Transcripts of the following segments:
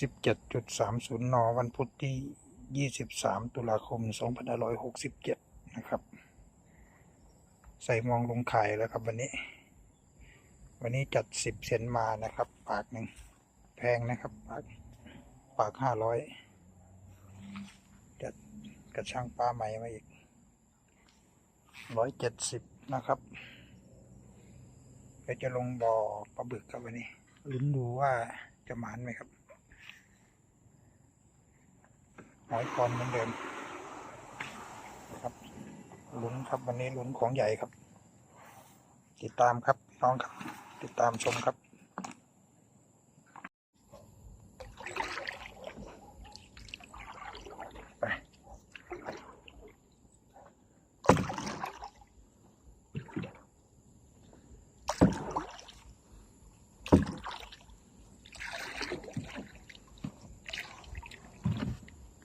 สิบเจ็ดจุดสามศูนย์นวันพุธที่ยี่สิบสามตุลาคมสองพันห้าร้อยหกสิบเจ็ดนะครับ ใส่มองลงขายแล้วครับวันนี้ วันนี้จัดสิบเซนมานะครับ ปากหนึ่งแพงนะครับ ปาก ปากห้าร้อยจัดกระช่างปลาใหม่มาอีกร้อยเจ็ดสิบนะครับเดี๋ยวจะลงบ่อปลาบึกครับวันนี้ลุ้นดูว่าจะหมานไหมครับ หอยคอนเหมือนเดิมครับลุ้นครับวันนี้ลุ้นของใหญ่ครับ ติดตามครับน้องครับ ติดตามชมครับ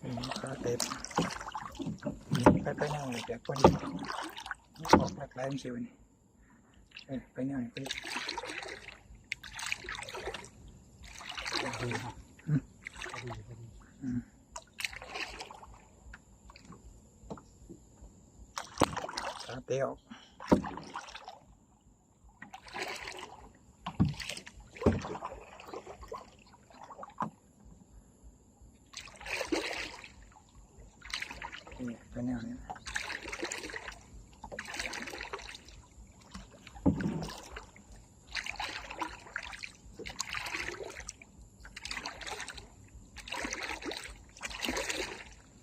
อืมขาเต็มไปไปนั่งเลยเดี๋ยวคนออกแบบไรมันสิวันนี้เออไปนั่งไปดีครับอืมพอดีดีอืมขาเตี้ยว นี่ไปนั่งนี่นะ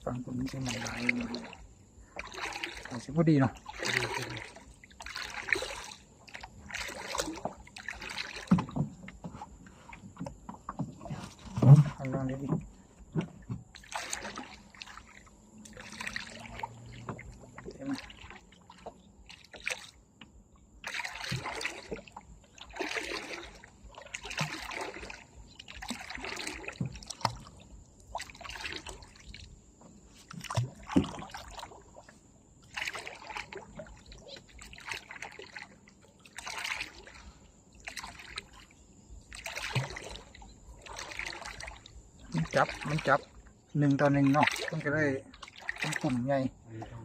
ฟังผมจะมาหลายเอาสิพอดีเนาะ พอดีพอดี เอาลองดิดิเห็นไหมมัน จับมันจับหนึ่งต่อหนึ่งเนาะมันก็ได้เป็นกลุ่มใหญ่มันต้อง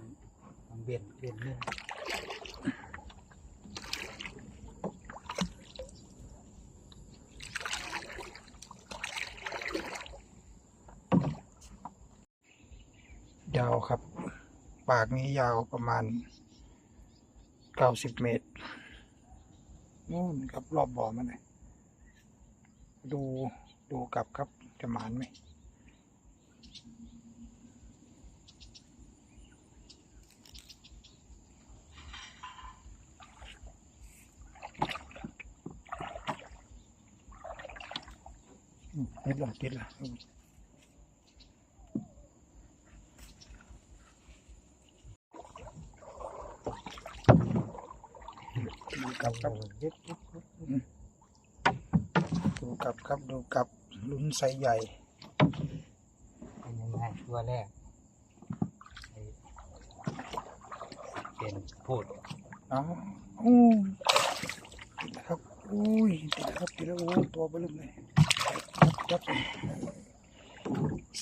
ต้องเบียนเบียนนึ่งยาวครับ ปากนี้ยาวประมาณเก้าสิบเมตรนู่นครับรอบบ่อมันเลยดูดูกลับครับ จะหมานไหมติดละติดละดูกลับครับดูกลับครับดูกลับ ลุ้นไซใหญ่ เป็นยังไงตัวแรกเป็นพูดเอาอู้ครับอุ้ยติดครับติดแล้วโอ้ตัวเบลึ้มเลยจับ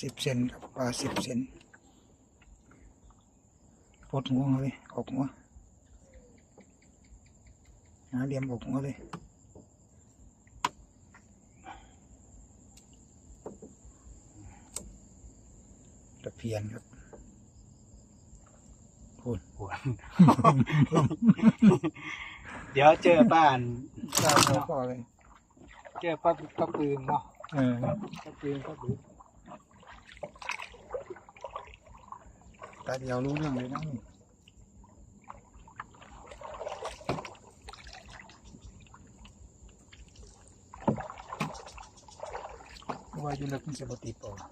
สิบเซนครับปลาสิบเซนปลดหัวมาเลยออกหัวหาเหลี่ยมออกหัวเลย เพียนครับพูดหวนเดี๋ยวเจอป้านตาหัวพอเลยเจอป้าป้าปืนเนาะเออป้าปืนป้าปืนตาเดียวรู้เรื่องเลยนะนี่ว่าอยู่เลิกมันจะปฏิปอแล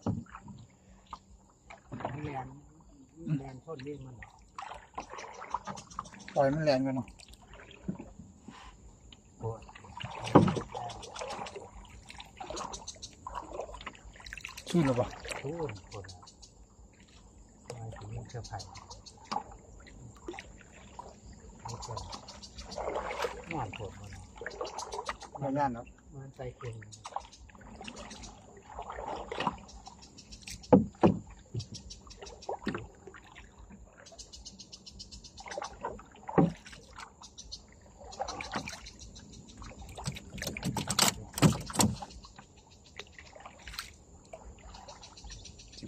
นแลนพ่นเรียกมันเหรอปล่อยมันแรงกันเนาะปวดสู้หรือเปล่าทูนปวดทำไมถึงมีเสื้อผ้าไม่เจอนอนปวดมันไม่น่าเนาะมันใจเก่ง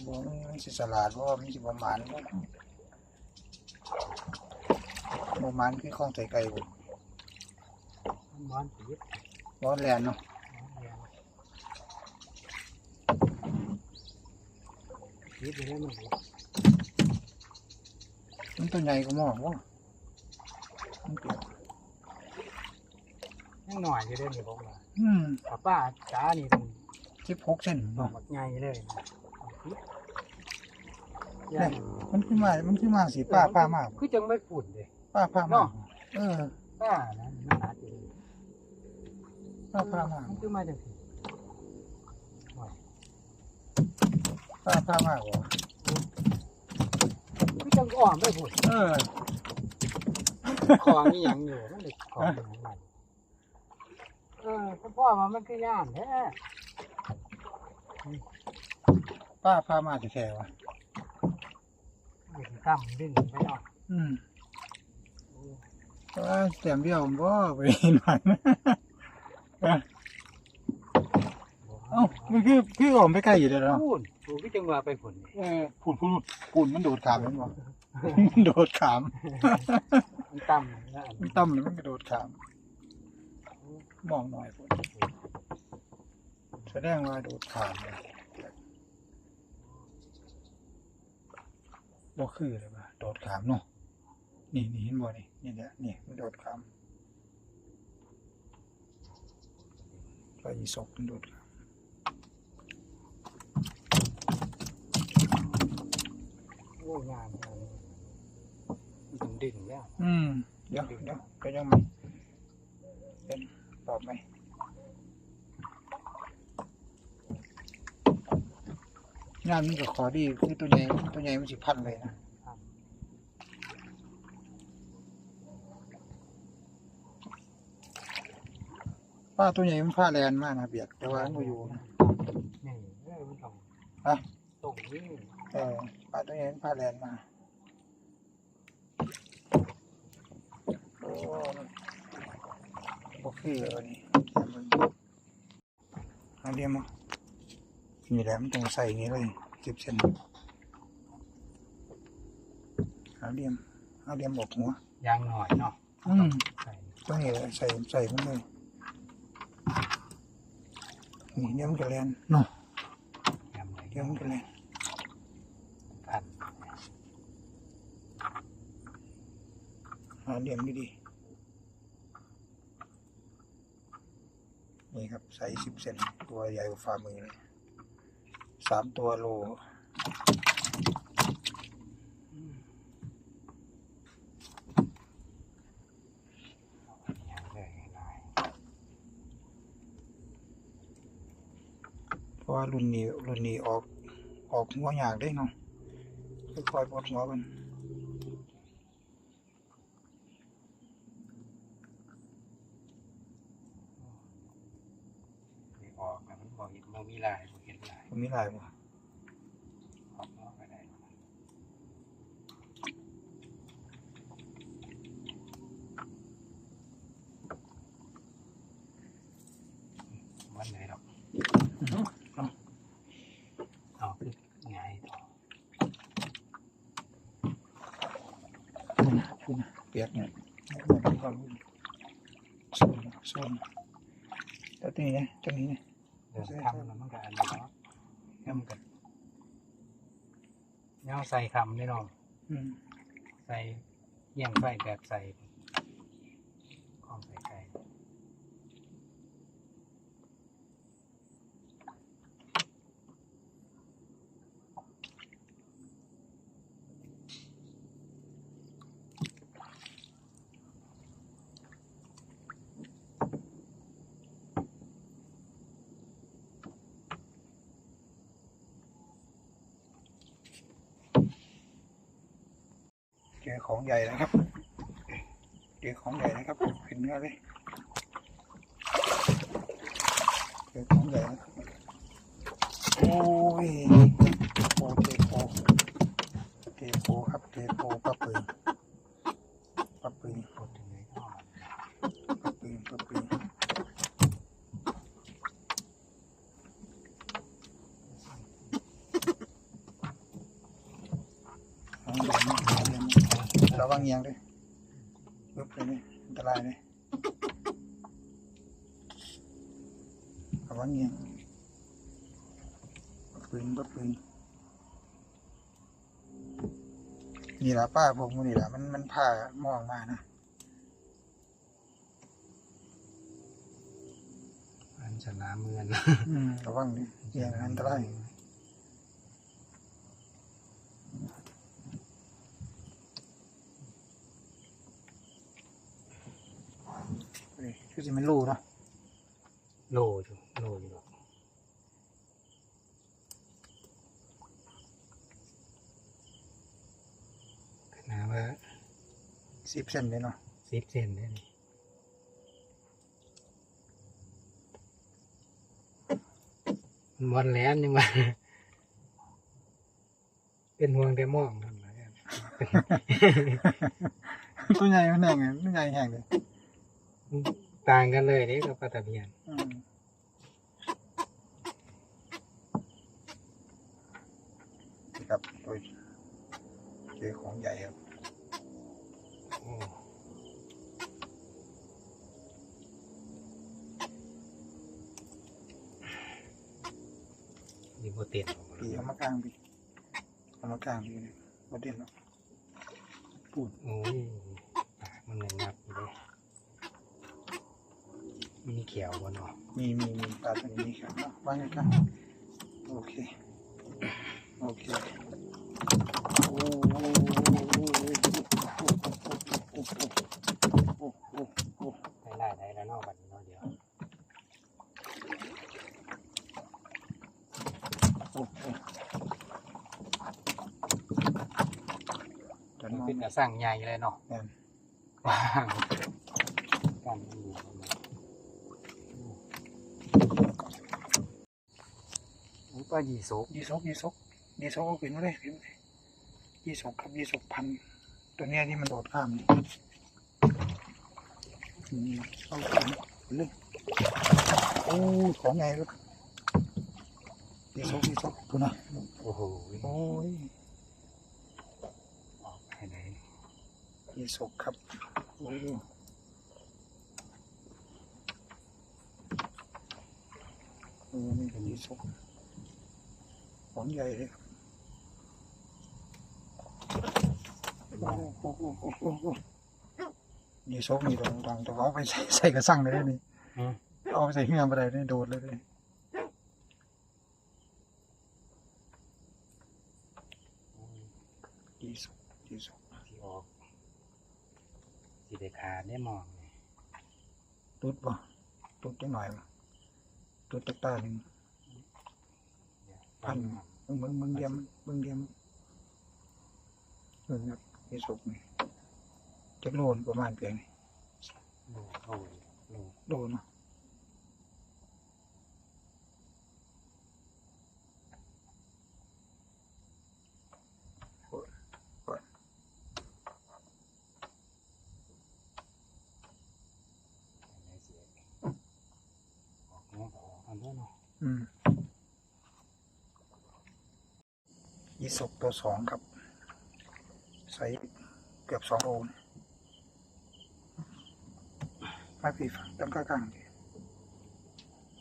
บ่ มันสิสลาดบ่มันสิประมาณบ่ประมาณคือข้องใส่ไก่บ่มันร้อนปีดบ่แลนเนาะปีดไปแล้วมันมันตัวใหญ่ก็หม้อบ่มันเปรียกยังหน่อยอยู่เด้อนี่ผมว่าอืมป้าป้าจ้านี่ต้อง16เซนดอเนาะกบักใหญ่เลยนะปีด เนี่ยมันขึ้นมา มันขึ้นมาสิป้าป้ามากคือจังไม่ฝุ่นเลยป้าป้ามากเออป้านะมันหนาจริงป้าป้ามากมันคือมาจังสิป้าป้ามากบ่คือจังอ่อนไม่ฝุ่นเออของนี่ยังอยู่มันเลยของเป็นของมันเออถ้าพ่อมามันคือย่านแท้ป้าป้ามากแท้ๆว่ะ เด็กตั้มดิ้นไปเนาะอืมว่าแต้มเดียวบ่ไปเห็นมันเอ้ามันคือคือออกไปใกล้อยู่แล้วเนาะพูนกูก็จังว่าไปฝุ่นนี่เออพูดพูดพูดมันโดดขามแม่นบ่มันโดดขามมันตั้มแล้วอันมันต่ำเลยมันกระโดดขาม มองหน่อยพุ่นแสดงว่าโดดขามเลย บ่คือเลยว่าโดดขามเนาะนี่นี่เห็นบ่นี่นี่แหละนี่มันโดดขามไปอีศกมันโดดขามโอ้ยงามงามมันถึงดึงแล้วอืมเดี๋ยวเดี๋ยวก็ยังไม่เป็นตอบไหม งานมันก็ขอดีคือตัวใหญ่ตัวใหญ่มันสิพันเลยนะป้าตัวใหญ่มันผ้าแลนมากนะเบียดแต่ว่ามันบ่อยู่นะนี่เออมันต้องฮะตรงนี้เออป้าตัวใหญ่มันผ้าแลนมาโอ้มันบ่คือเลยวันนี้เอาเรียมมา นี่แหละมันต้องใส่อย่างนี้เลยสิบเซนเอาเรียมเอาเรียมออกหัวยางหน่อยเนาะอืมใส่ตัวนี้แหละใส่ใส่มันเลยนี่เดี๋ยวมันจะแลนเนาะยำหน่อยเดี๋ยวมันจะแลนพันหาเหลี่ยมดีๆนี่ครับใส่สิบเซนตัวใหญ่กว่าฝ่ามือเลย สามตัวโลเพราะว่ารุ่นนี้รุ่นนี้ออกออกหัวอยากได้เนาะค่อยๆปลดหัวกันออกแล้วมันบอกเห็นมันมีลายบอกเห็นลาย มันมีหลายบ่ออกนอกไปได้มันไหนหรอกเอาคือไงต่อคุณนะคุณนะเปียกเนี่ยมันเป็นความส่วนส่วนแล้วตัวนี้นะตัวนี้นะเดินทำแล้วมันก็อันนี้เนาะ แล้วมันก็ย่างใส่คำนี่เนาะอืมใส่เยี่ยงไฟแบบใส่ จอของใหญ่นะครับ เจอของใหญ่นะครับเห็นเนื้อเลยเจอของใหญ่นะครับโอ้ยโอเทโปเทโปครับเทโปปลาปืนปลาปืน พูดถึงเลยก็ ปลาปืนปลาปืน ระ วังเงียงด้วยลุกเลยนี่อันตรายเลยระวังเงียงปัดปืนปัดปืนนี่ละป้าผมนี่ละมันมันผ่ามองมานะอันจะน้ำเมือนอืมระวังนี่เงียงอันตรายนี่คือ จะไม่รู้เนาะโลอยู่โลอยู่ขนาดว่าสิบเซนเลยเนาะสิบเซนได้นี่มันบอลแหลนยังไงเป็นห่วงแต่มองนั่นแหละตัวใหญ่มันแห้งไงตัวใหญ่แห้งเลย ต่างกันเลยนี่กับปลาตะเพียนอืมนี่ครับตัวเจอของใหญ่ครับโอ้ดีโบเต็นปีเอามากลางปีเอามากลางปีนี่บ่เด่นเนาะพูดโอ้ยปากมันเงินงับอยู่เลย มีเขียวบนเนาะมีมีมีปลาตัวนี้ครับเอาวางเลยครับโอเค โอเคโอ้โหโอ้โหโอ้โหโอ้โหโอ้โหโอ้โหได้ได้ได้แล้วเนอกบัดนี้เนาะเดี๋ยวโอ้โหจนมันมองเป็นกระสั่งใหญ่เลยเนาะแม่นว้างกันมันอยู่ ประมาณโอ้ยปลาหยีโซกยี่สกยี่สกยี่สกเอาขึ้นมาเลยขึ้นมาเลยยี่สกครับยี่สกพันตัวเนี้ยที่มันโดดข้ามนี่นี่เอาขึ้นเลยโอ้ยของไงลูกยี่สกยี่สกดูนะโอ้โหโอ้ยออกให้ไหนยี่สกครับโอ้ยเออนี่เป็นยี่สก ของใหญ่เลยครับโอ้โหโอ้โหโอ้โหโอ้โหยี่สกนี่ต้องต้องต้องเอาไปใส่ใส่กระสังเลยนี่อืมเอาไปใส่เหือไปได้นี่โดดเลยเลยยี่สกยี่สกที่ออกสีเดขาดได้มองนี่ตุดป่ะตุดจังหน่อยป่ะตุดตะตาหนึ่งเดี๋ยว พันมึงมึงมึงเดียมมึงเดียมเออครับยี่สกนี่จักโลนประมาณเพียงนี่โลโอ้ยโลโลนเนาะไหนเสีย อีสกตัวสองครับ ใส่เกือบสองโลนไม่ปีฝังตั้งกลางดิ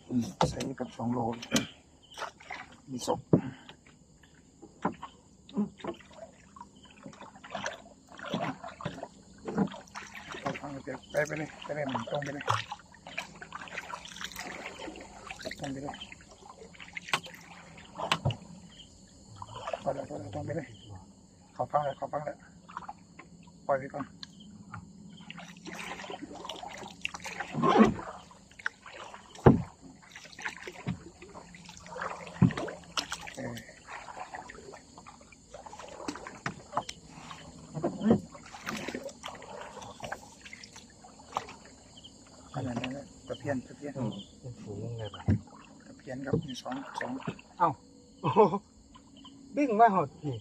อืมใส่เกือบสองโลนยี่สกเอาฟังไปไปเลยไปเลยมันตรงไปเลยตรงไปเลย อแล้วพอแล้วตรงไปเลยขอฟังเลยขอฟังเลยปล่อยไปก่อนเอออันนั้นนั่นแหละตะเพียนตะเพียนเป็นฝูงเลยป่ะตะเพียนครับมีสองสองโอ้โห ดึงมาหดนี่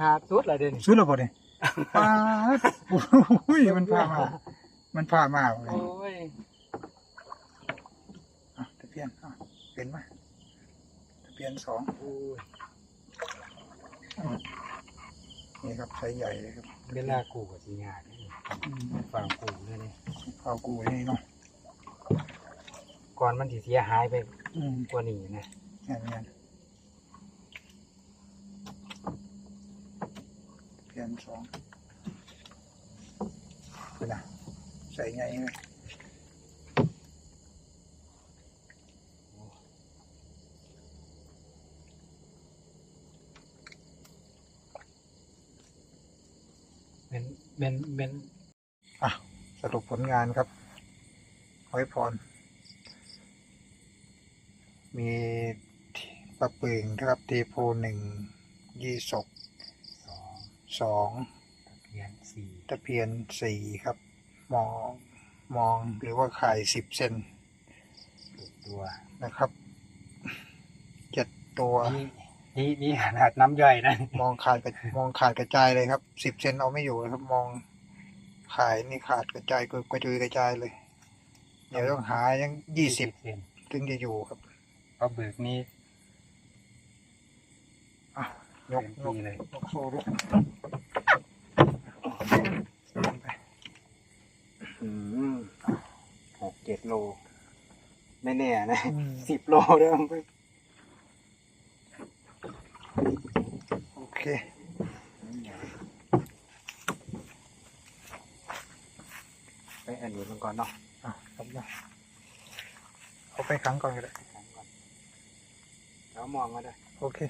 หาสุดอะไรเด่นซื้อแล้วป่ะเนี่ยปาดโอ้ยมันพามา มันพามาเลยโอ้ยอะตะเพียนอะเป็นไหมตะเพียนสองโอ้ยนี่ครับไซส์ใหญ่เลยครับเวลากูกับสิยากนี่อืมฟังกูเลยนี่ข้าวกูนี่เนาะก่อนมันสิเสียหายไปอืมกว่านี้นะงานงาน เพียนสองคือนะใส่ไงไหมเป็นเป็นเป็นอะ สรุปผลงานครับห้อยพร มีปลาปึงนะครับเทโพหนึ่งยี่ศกสอง สองตะเพียนสี่ตะเพียนสี่ครับ มองมองหรือว่าไข่สิบเซนถูกตัวนะครับเจ็ดตัวนี่นี่นี่ขนาดน้ำย่อยนะ มองขาดกระมองขาดกระจายเลยครับสิบเซนเอาไม่อยู่นะครับ มองขายนี่ขาดกระจายกระจุยกระจายเลย เดี๋ยวต้องหายังยี่สิบเซนถึงจะอยู่ครับปลาบึกนี่อะยกเต็มยกที่เลยยกโซ่ลูกไป อืมหกเจ็ดโล ไม่ แน่นะอืม สิบโลเด้อมึงโอเค ไปอันนี้มันก่อนเนาะอะครับนะเอาไปครั้งก่อนก็ได้ถามก่อนแล้วมองมาด้วยโอเค